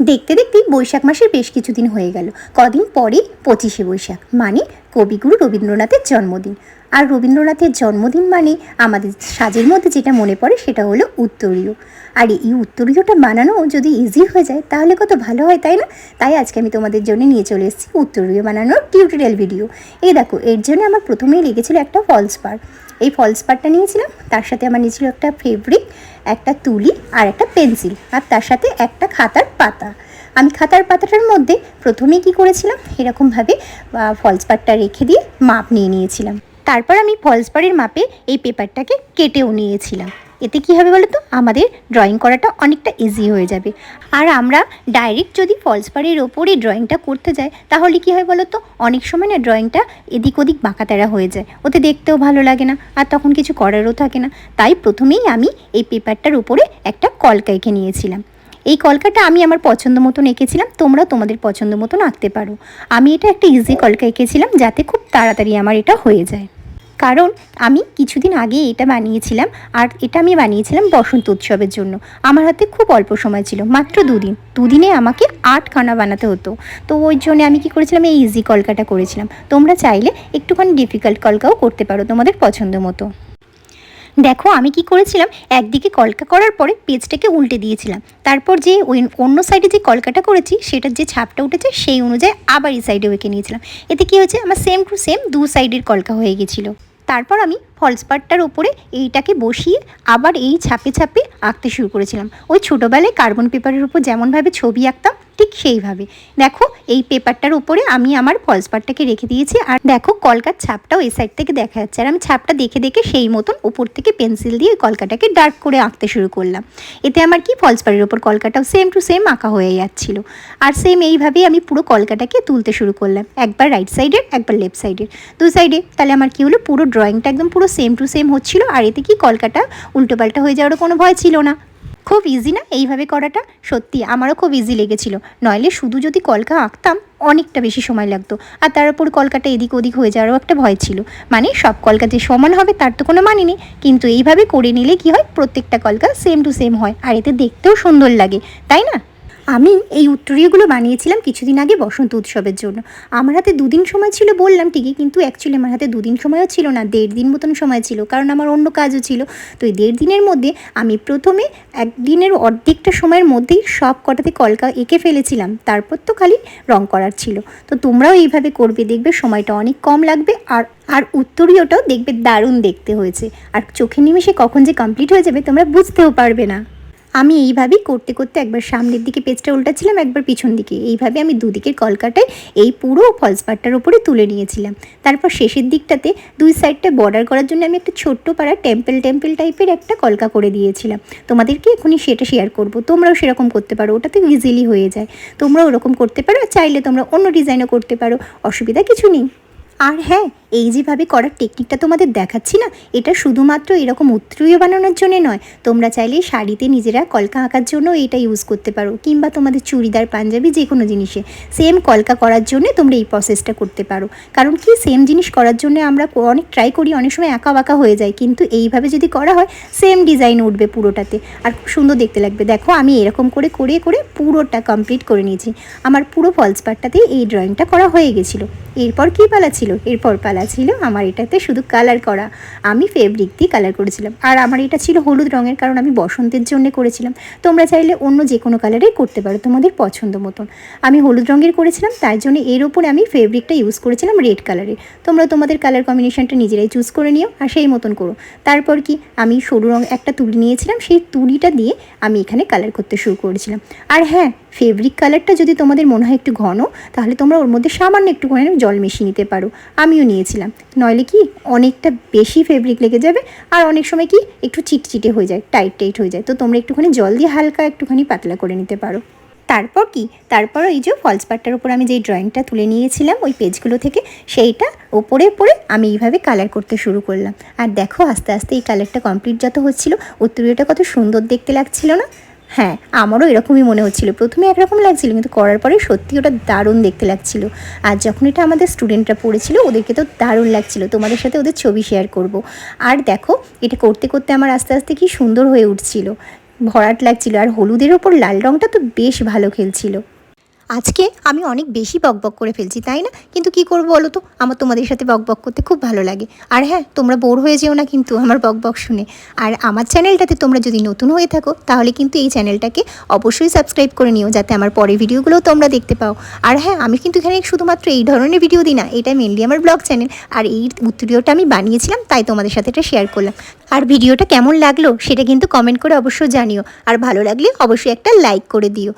দেখতে দেখতে বৈশাখ মাসের বেশ কিছুদিন হয়ে গেল। কদিন পরেই পঁচিশে বৈশাখ মানে কবিগুরু রবীন্দ্রনাথের জন্মদিন। আর রবীন্দ্রনাথের জন্মদিন মানে আমাদের সাজের মধ্যে যেটা মনে পড়ে সেটা হলো উত্তরীয়। আর এই উত্তরীয়টা বানানো যদি ইজি হয়ে যায়, তাহলে কত ভালো হয়, তাই না? তাই আজকে আমি তোমাদের জন্য নিয়ে চলে এসেছি উত্তরীয় বানানোর টিউটোরিয়াল ভিডিও এই দেখো, এর জন্য আমার প্রথমেই লেগেছিল একটা ফলস পার এই ফলস পারটা নিয়েছিলাম, তার সাথে আমার নিয়েছিল একটা ফেব্রিক একটা তুলি আর একটা পেন্সিল আর তার সাথে একটা খাতার পাতা। আমি খাতার পাতাটার মধ্যে প্রথমে কি করেছিলাম? এরকমভাবে ফলস পারটা রেখে দিয়ে মাপ নিয়ে নিয়েছিলাম। তারপর আমি ফলস পাড়ের মাপে এই পেপারটাকে কেটেও নিয়েছিলাম। এতে কী হবে বলো তো আমাদের ড্রয়িং করাটা অনেকটা ইজি হয়ে যাবে। আর আমরা ডাইরেক্ট যদি ফলস পারের ওপরই ড্রয়িংটা করতে যাই, তাহলে কী হয় বলো তো অনেক সময় না ড্রয়িংটা এদিক ওদিক বাঁকাতেরা হয়ে যায়। ওতে দেখতেও ভালো লাগে না, আর তখন কিছু করারও থাকে না। তাই প্রথমেই আমি এই পেপারটার উপরে একটা কলকা এঁকে নিয়েছিলাম। এই কলকাটা আমি আমার পছন্দ মতন এঁকেছিলাম তোমরা তোমাদের পছন্দ মতন আঁকতে পারো। আমি এটা একটা ইজি কলকা এঁকেছিলাম, যাতে খুব তাড়াতাড়ি আমার এটা হয়ে যায়। কারণ আমি কিছুদিন আগে এটা বানিয়েছিলাম আর এটা আমি বানিয়েছিলাম বসন্ত উৎসবের জন্য। আমার হাতে খুব অল্প সময় ছিল, মাত্র দুদিন। দুদিনে আমাকে আটখানা বানাতে হতো। তো ওই জন্য আমি কি করেছিলাম, এই ইজি কলকাটা করেছিলাম। তোমরা চাইলে একটুখানি ডিফিকাল্ট কলকাও করতে পারো তোমাদের পছন্দ মতো। দেখো, আমি কি করেছিলাম, একদিকে কলকা করার পরে পেজটাকে উল্টে দিয়েছিলাম। তারপর যে ওই অন্য সাইডে যে কলকাটা করেছি, সেটার যে ছাপটা উঠেছে, সেই অনুযায়ী আবার এই সাইডে এঁকে নিয়েছিলাম। এতে কি হয়েছে, আমার সেম টু সেম দু সাইডের কলকা হয়ে গেছিল। তারপর আমি ফলস পাটটার ওপরে এইটাকে বসিয়ে আবার এই ছাপে ছাপে আঁকতে শুরু করেছিলাম। ওই ছোটোবেলায় কার্বন পেপারের উপর যেমনভাবে ছবি আঁকতাম ঠিক সেইভাবে। দেখো, এই পেপারটার উপরে আমি আমার ফলস পাটটাকে রেখে দিয়েছি। আর দেখো, কলকার ছাপটাও এই সাইড থেকে দেখা যাচ্ছে। আর আমি ছাপটা দেখে দেখে সেই মতন উপর থেকে পেন্সিল দিয়ে ওই কলকাটাকে ডার্ক করে আঁকতে শুরু করলাম। এতে আমার কি ফলস পাড়ের ওপর কলকাটাও সেম টু সেম আঁকা হয়ে যাচ্ছিল। আর সেম এইভাবেই আমি পুরো কলকাটাকে তুলতে শুরু করলাম। একবার রাইট সাইডের একবার লেফট সাইডের দু সাইডে তাহলে আমার কি হলো? পুরো ড্রয়িংটা একদম পুরো সেম টু সেম হচ্ছিল। আর এতে কি কলকাটা উল্টোপাল্টা হয়ে যাওয়ারও কোনো ভয় ছিল না। খুব ইজি না? এইভাবে করাটা সত্যি আমারও খুব ইজি লেগেছিল। নইলে শুধু যদি কলকা আঁকতাম, অনেকটা বেশি সময় লাগতো। আর তার উপর কলকাটা এদিক ওদিক হয়ে যাওয়ারও একটা ভয় ছিল। মানে সব কলকা যে সমান হবে, তার তো কোনো মানে নেই। কিন্তু এইভাবে করে নিলে কি হয়? প্রত্যেকটা কলকা সেম টু সেম হয়। আর এতে দেখতেও সুন্দর লাগে, তাই না? আমি এই উত্তরীয়গুলো বানিয়েছিলাম কিছুদিন আগে বসন্ত উৎসবের জন্য। আমার হাতে দুদিন সময় ছিল বললাম ঠিকই, কিন্তু অ্যাকচুয়ালি আমার হাতে দুদিন সময়ও ছিল না, দেড় দিন মতন সময় ছিল, কারণ আমার অন্য কাজও ছিল। তো এই দেড় দিনের মধ্যে আমি প্রথমে একদিনের অর্ধেকটা সময়ের মধ্যেই সব কটাতে কলকা এঁকে ফেলেছিলাম, তারপর তো খালি রং করার ছিল। তো তোমরাও এইভাবে করবে, দেখবে সময়টা অনেক কম লাগবে, আর আর উত্তরীয়টাও দেখবে দারুণ দেখতে হয়েছে। আর চোখে নিমেষে কখন যে কমপ্লিট হয়ে যাবে তোমরা বুঝতেও পারবে না। আমি এইভাবেই করতে করতে একবার সামনের দিকে পেজটা উল্টাচ্ছিলাম, একবার পিছন দিকে। এইভাবে আমি দুদিকের কলকাটায় এই পুরো ফলস পাটটার উপরে তুলে নিয়েছিলাম। তারপর শেষের দিকটাতে দুই সাইডটা বর্ডার করার জন্য আমি একটা ছোট্ট পাড়া টেম্পল টেম্পেল টাইপের একটা কলকা করে দিয়েছিলাম। তোমাদেরকে এখনই সেটা শেয়ার করব। তোমরাও সেরকম করতে পারো ওটাতে ইজিলি হয়ে যায়। তোমরাও ওরকম করতে পারো, চাইলে তোমরা অন্য ডিজাইনও করতে পারো, অসুবিধা কিছু নেই। আর হ্যাঁ এই যেভাবে করার টেকনিকটা তোমাদের দেখাচ্ছি না, এটা শুধুমাত্র এরকম উত্তরীয় বানানোর জন্য নয়। তোমরা চাইলে শাড়িতে নিজেরা কলকা আঁকার জন্য এটা ইউজ করতে পারো, কিংবা তোমাদের চুড়িদার, পাঞ্জাবি যে কোনো জিনিসে। সেম কলকা করার জন্য তোমরা এই প্রসেসটা করতে পারো। কারণ কি সেম জিনিস করার জন্য আমরা অনেক ট্রাই করি, অনেক সময় একা বাঁকা হয়ে যায়, কিন্তু এইভাবে যদি করা হয় সেম ডিজাইন উঠবে পুরোটাতে। আর খুব সুন্দর দেখতে লাগবে। দেখো, আমি এরকম করে করে করে পুরোটা কমপ্লিট করে নিয়েছি। আমার পুরো ফলস পার্টটাতেই এই ড্রয়িংটা করা হয়ে গেছিল। এরপর কী পালা ছিল? এরপর পালা ছিল, আমার এটাতে শুধু কালার করা। আমি ফেব্রিক দিয়ে কালার করেছিলাম। আর আমার এটা ছিল হলুদ রঙের, কারণ আমি বসন্তের জন্য করেছিলাম। তোমরা চাইলে অন্য যে কোনো কালারেই করতে পারো, তোমাদের পছন্দ মতন। আমি হলুদ রঙের করেছিলাম, তাই জন্য এর উপরে আমি ফেব্রিকটা ইউজ করেছিলাম রেড কালারে তোমরা তোমাদের কালার কম্বিনেশনটা নিজেরাই চুজ করে নিও, আর সেই মতন করো। তারপর কি, আমি সরু রঙ একটা তুলি নিয়েছিলাম, সেই তুলিটা দিয়ে আমি এখানে কালার করতে শুরু করেছিলাম। আর হ্যাঁ ফেব্রিক কালারটা যদি তোমাদের মনে হয় একটু ঘন, তাহলে তোমরা ওর মধ্যে সামান্য একটুখানি জল মিশিয়ে নিতে পারো। আমিও নিয়েছিলাম। নইলে কি অনেকটা বেশি ফেব্রিক লেগে যাবে, আর অনেক সময় কি একটু চিটচিটে হয়ে যায় টাইট টাইট হয়ে যায়। তো তোমরা একটুখানি জল দিয়ে হালকা একটুখানি পাতলা করে নিতে পারো। তারপর কি? তারপর ওই যে ফলস পাটটার উপর আমি যেই ড্রয়িংটা তুলে নিয়েছিলাম, ওই পেজগুলো থেকে সেইটা ওপরে পরে আমি এইভাবে কালার করতে শুরু করলাম। আর দেখো আস্তে আস্তে এই কালারটা কমপ্লিট যত হচ্ছিল হচ্ছিল, উত্তরীয়টা কত সুন্দর দেখতে লাগছিল না? হ্যাঁ আমারও এরকমই মনে হচ্ছিল। প্রথমে একরকম লাগছিল, কিন্তু করার পরে সত্যি ওটা দারুণ দেখতে লাগছিল। আর যখন এটা আমাদের স্টুডেন্টরা পড়েছিল, ওদেরকে তো দারুণ লাগছিল। তোমাদের সাথে ওদের ছবি শেয়ার করব। আর দেখো, এটা করতে করতে আমার আস্তে আস্তে কি সুন্দর হয়ে উঠছিল। ভরাট লাগছিল, আর হলুদের ওপর লাল রঙটা তো বেশ ভালো খেলছিল। আজকে আমি অনেক বেশি বকবক করে ফেলছি, তাই না? কিন্তু কি করব বলো তো? আমার তোমাদের সাথে বকবক করতে খুব ভালো লাগে। আর হ্যাঁ তোমরা বোর হয়ে যেও না কিন্তু আমার বকবক শুনে। আর আমার চ্যানেলটাতে তোমরা যদি নতুন হয়ে থাকো, তাহলে কিন্তু এই চ্যানেলটাকে অবশ্যই সাবস্ক্রাইব করে নিও, যাতে আমার পরের ভিডিওগুলোও তোমরা দেখতে পাও। আর হ্যাঁ আমি কিন্তু এখানে শুধুমাত্র এই ধরনের ভিডিও দিই না এটা মেনলি আমার ব্লগ চ্যানেল। আর এই উত্তরীয়টা আমি বানিয়েছিলাম, তাই তোমাদের সাথে এটা শেয়ার করলাম। আর ভিডিওটা কেমন লাগল, সেটা কিন্তু কমেন্ট করে অবশ্যই জানিও। আর ভালো লাগলে অবশ্যই একটা লাইক করে দিও।